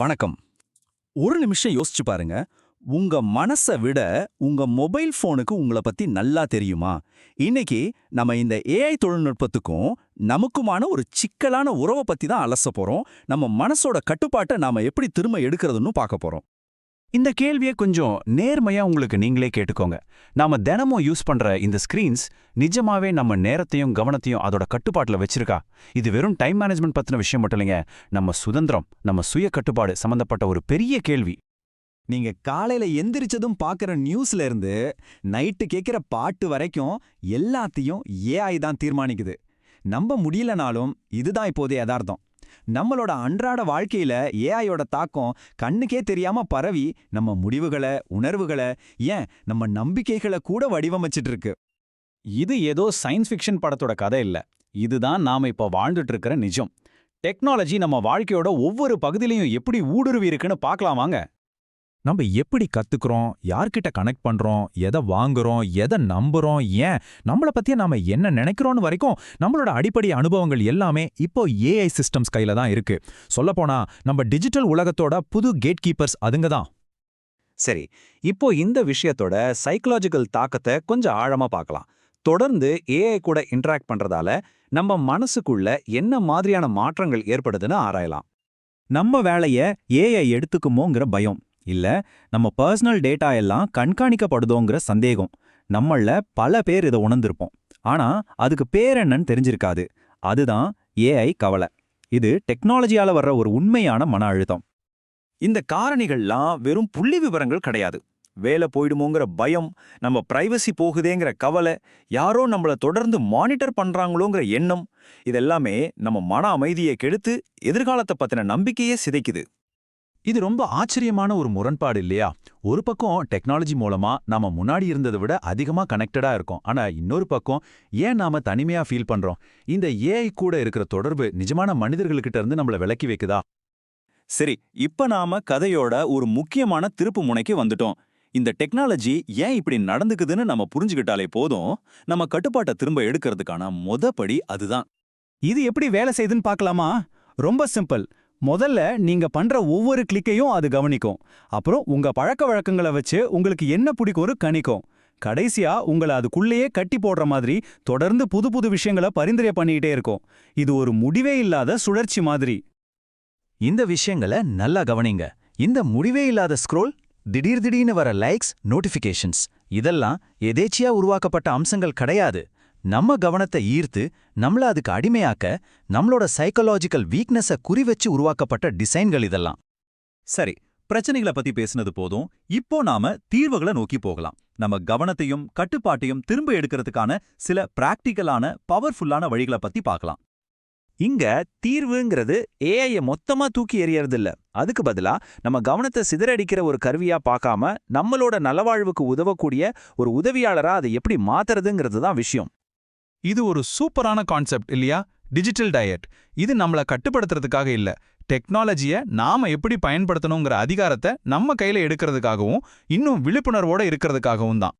வணக்கம். ஒரு நிமிஷம் யோசிச்சு பாருங்க. உங்க மனசை விட உங்க மொபைல் ஃபோனுக்கு உங்களை பத்தி நல்லா தெரியுமா? இன்னைக்கு நம்ம இந்த ஏஐ தொழில்நுட்பத்துக்கும் நமக்குமான ஒரு சிக்கலான உறவை பத்தி தான் அலச போறோம். நம்ம மனசோட கட்டுப்பாட்டை நாம எப்படி திரும்ப எடுக்கிறதுன்னு பார்க்க போறோம். இந்த கேள்வியை கொஞ்சம் நேர்மையா உங்களுக்கு நீங்களே கேட்டுக்கோங்க. நாம தினமும் யூஸ் பண்ற இந்த ஸ்கிரீன்ஸ் நிஜமாவே நம்ம நேரத்தையும் கவனத்தையும் அதோட கட்டுப்பாட்டுல வச்சிருக்கா? இது வெறும் டைம் மேனேஜ்மெண்ட் பத்தின விஷயம் மட்டும் இல்லைங்க. நம்ம சுதந்திரம் நம்ம சுய கட்டுப்பாடு சம்பந்தப்பட்ட ஒரு பெரிய கேள்வி. நீங்க காலையில எந்திரிச்சதும் பாக்குற நியூஸ்ல இருந்து நைட்டு கேட்கிற பாட்டு வரைக்கும் எல்லாத்தையும் ஏஐ தான் தீர்மானிக்குது. நம்ப முடியலனாலும் இதுதான் இப்போதைய யதார்த்தம். நம்மளோட அன்றாட வாழ்க்கையில ஏஐயோட தாக்கம் கண்ணுக்கே தெரியாம பரவி நம்ம முடிவுகளை உணர்வுகளை ஏன் நம்ம நம்பிக்கைகளை கூட வடிவமைச்சிட்டு இருக்கு. இது ஏதோ சயின்ஸ் ஃபிக்ஷன் படத்தோட கதை இல்ல. இதுதான் நாம இப்ப வாழ்ந்துட்டு இருக்கிற நிஜம். டெக்னாலஜி நம்ம வாழ்க்கையோட ஒவ்வொரு பகுதியிலையும் எப்படி ஊடுருவி இருக்குன்னு பார்க்கலாமாங்க நம்ம எப்படி கத்துக்கிறோம்? யார்கிட்ட கனெக்ட் பண்றோம்? எதை வாங்குறோம்? எதை நம்புறோம்? ஏன்? நம்மள பத்தியே நாம என்ன நினைக்கிறோம்னு வரைக்கும் நம்மளோட அடிப்படை அனுபவங்கள் எல்லாமே இப்போ ஏஐ சிஸ்டம்ஸ் கையில தான் இருக்கு. சொல்லப்போனா நம்ம டிஜிட்டல் உலகத்தோட புது கேட் கீப்பர்ஸ் அதுங்க தான். சரி இப்போ இந்த விஷயத்தோட சைக்கலாஜிக்கல் தாக்கத்தை கொஞ்சம் ஆழமா பார்க்கலாம். தொடர்ந்து ஏஐ கூட இன்டராக்ட் பண்றதால நம்ம மனசுக்குள்ள என்ன மாதிரியான மாற்றங்கள் ஏற்படுதுன்னு ஆராயலாம். நம்ம வேலைய ஏஐ எடுத்துக்குமோங்கிற பயம். இல்ல நம்ம பர்சனல் டேட்டா எல்லாம் கண்காணிக்கப்படுதோங்கிற சந்தேகம். நம்மள பல பேர் இதை உணர்ந்திருப்போம். ஆனா அதுக்கு பேர் என்னன்னு தெரிஞ்சிருக்காது. அதுதான் ஏஐ கவலை. இது டெக்னாலஜியால வர்ற ஒரு உண்மையான மன அழுத்தம். இந்த காரணிகள்லாம் வெறும் புள்ளி விவரங்கள் கிடையாது. வேலை போயிடுமோங்கிற பயம் நம்ம பிரைவசி போகுதேங்கிற கவலை யாரோ நம்மள தொடர்ந்து மானிட்டர் பண்றாங்களோங்கிற எண்ணம் இதெல்லாமே நம்ம மன அமைதியை கெடுத்து எதிர்காலத்தை பத்தின நம்பிக்கையே சிதைக்குது. இது ரொம்ப ஆச்சரியமான ஒரு முரண்பாடு இல்லையா? ஒரு பக்கம் டெக்னாலஜி மூலமா நாம முன்னாடி இருந்ததை விட அதிகமா கனெக்டடா இருக்கோம். ஆனா இன்னொரு பக்கம் ஏன் நாம தனிமையா ஃபீல் பண்றோம்? இந்த ஏஐ கூட இருக்கிற தொடர்பு நிஜமான மனிதர்கள்கிட்ட இருந்து நம்மள விலக்கி வைக்குதா? சரி இப்ப நாம கதையோட ஒரு முக்கியமான திருப்பு முனைக்கு வந்துட்டோம். இந்த டெக்னாலஜி ஏன் இப்படி நடந்துக்குதுன்னு நம்ம புரிஞ்சுக்கிட்டாலே போதும். நம்ம கட்டுப்பாட்டை திரும்ப எடுக்கிறதுக்கான மொத படி அதுதான். இது எப்படி வேலை செய்யுதுன்னு பார்க்கலாமா? ரொம்ப சிம்பிள். முதல்ல நீங்க பண்ற ஒவ்வொரு கிளிக்கையும் அது கவனிக்கும். அப்புறம் உங்க பழக்க வழக்கங்களை வச்சு உங்களுக்கு என்ன பிடிக்கும்னு கணிக்கும். கடைசியா உங்களை அதுக்குள்ளேயே கட்டி போடுற மாதிரி தொடர்ந்து புது புது விஷயங்களை பரிந்துரை பண்ணிக்கிட்டே இருக்கும். இது ஒரு முடிவே இல்லாத சுழற்சி மாதிரி. இந்த விஷயங்களை நல்லா கவனிங்க. இந்த முடிவே இல்லாத ஸ்க்ரோல் திடீர் திடீர்னு வர லைக்ஸ் நோட்டிஃபிகேஷன்ஸ் இதெல்லாம் எதேச்சியா உருவாக்கப்பட்ட அம்சங்கள் கிடையாது. நம்ம கவனத்தை ஈர்த்து நம்மள அதுக்கு அடிமையாக்க நம்மளோட சைக்கலாஜிக்கல் வீக்னஸை குறிவச்சு உருவாக்கப்பட்ட டிசைன்கள் இதெல்லாம். சரி பிரச்சனைகளை பத்தி பேசுனது போதும். இப்போ நாம தீர்வுகளை நோக்கி போகலாம். நம்ம கவனத்தையும் கட்டுப்பாட்டையும் திரும்ப எடுக்கிறதுக்கான சில பிராக்டிக்கலான பவர்ஃபுல்லான வழிகளை பத்தி பார்க்கலாம். இங்க தீர்வுங்கிறது ஏஐய மொத்தமா தூக்கி எறியறது இல்ல அதுக்கு பதிலா நம்ம கவனத்தை சிதறடிக்கிற ஒரு கருவியா பார்க்காம நம்மளோட நலவாழ்வுக்கு உதவக்கூடிய ஒரு உதவியாளரா அதை எப்படி மாத்துறதுங்கிறது தான் விஷயம். இது ஒரு சூப்பரான கான்செப்ட் இல்லையா? டிஜிட்டல் டயட் இது நம்மள கட்டுப்படுத்துறதுக்காக இல்ல. டெக்னாலஜியை நாம எப்படி பயன்படுத்தணுங்கிற அதிகாரத்தை நம்ம கையில எடுக்கிறதுக்காகவும் இன்னும் விழிப்புணர்வோட இருக்கிறதுக்காகவும் தான்.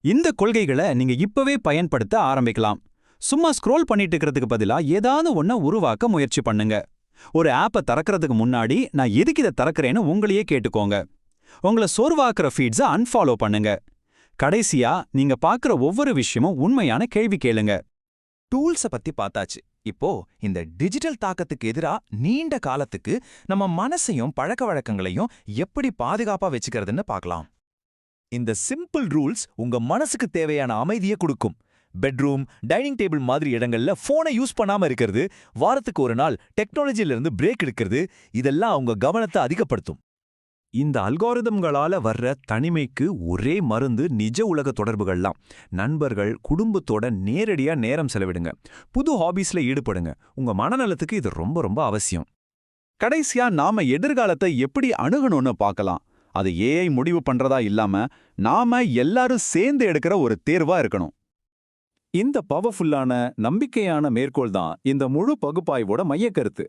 இந்த கொள்கைகளை நீங்க இப்பவே பயன்படுத்த ஆரம்பிக்கலாம். சும்மா ஸ்க்ரோல் பண்ணிட்டு இருக்கிறதுக்கு பதிலா ஏதாவது ஒன்ன உருவாக்க முயற்சி பண்ணுங்க. ஒரு ஆப்பை திறக்கிறதுக்கு முன்னாடி நான் எதுக்கு இதை திறக்கிறேன்னு உங்களையே கேட்டுக்கோங்க. உங்களை சோர்வாக்குற ஃபீட்ஸை அன்ஃபாலோ பண்ணுங்க. கடைசியா நீங்க பார்க்குற ஒவ்வொரு விஷயமும் உண்மையான கேள்வி கேளுங்க. டூல்ஸ பத்தி பார்த்தாச்சு. இப்போ இந்த டிஜிட்டல் தாக்கத்துக்கு எதிரா நீண்ட காலத்துக்கு நம்ம மனசையும் பழக்க வழக்கங்களையும் எப்படி பாதுகாப்பா வச்சுக்கிறதுன்னு பார்க்கலாம். இந்த சிம்பிள் ரூல்ஸ் உங்க மனசுக்கு தேவையான அமைதியை கொடுக்கும். பெட்ரூம் டைனிங் டேபிள் மாதிரி இடங்கள்ல போனை யூஸ் பண்ணாம இருக்கிறது வாரத்துக்கு ஒரு நாள் டெக்னாலஜில இருந்து பிரேக் எடுக்கிறது இதெல்லாம் உங்க கவனத்தை அதிகப்படுத்தும். இந்த அல்காரிதம்களால வர்ற தனிமைக்கு ஒரே மருந்து நிஜ உலக தொடர்புகள்லாம். நண்பர்கள் குடும்பத்தோட நேரடியா நேரம் செலவிடுங்க. புது ஹாபீஸ்ல ஈடுபடுங்க. உங்க மனநலத்துக்கு இது ரொம்ப ரொம்ப அவசியம். கடைசியா நாம எதிர்காலத்தை எப்படி அணுகணும்னு பார்க்கலாம். அது ஏஐ முடிவு பண்றதா இல்லாம நாம எல்லாரும் சேர்ந்து எடுக்கிற ஒரு தேர்வா இருக்கணும். இந்த பவர்ஃபுல்லான நம்பிக்கையான மேற்கோள் தான் இந்த முழு பகுப்பாய்வோட மையக்கருத்து.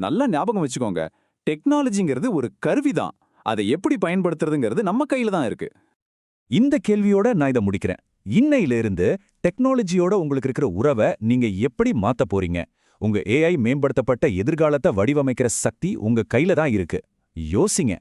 நல்லா ஞாபகம் வச்சுக்கோங்க. டெக்னாலஜிங்கிறது ஒரு கருவி தான். அதை எப்படி பயன்படுத்துறதுங்கிறது நம்ம கையில தான் இருக்கு. இந்த கேள்வியோட நான் இதை முடிக்கிறேன். இன்னையிலிருந்து டெக்னாலஜியோட உங்களுக்கு இருக்கிற உறவை நீங்க எப்படி மாத்த போறீங்க? உங்க ஏஐ மேம்படுத்தப்பட்ட எதிர்காலத்தை வடிவமைக்கிற சக்தி உங்க கையில தான் இருக்கு. யோசிங்க.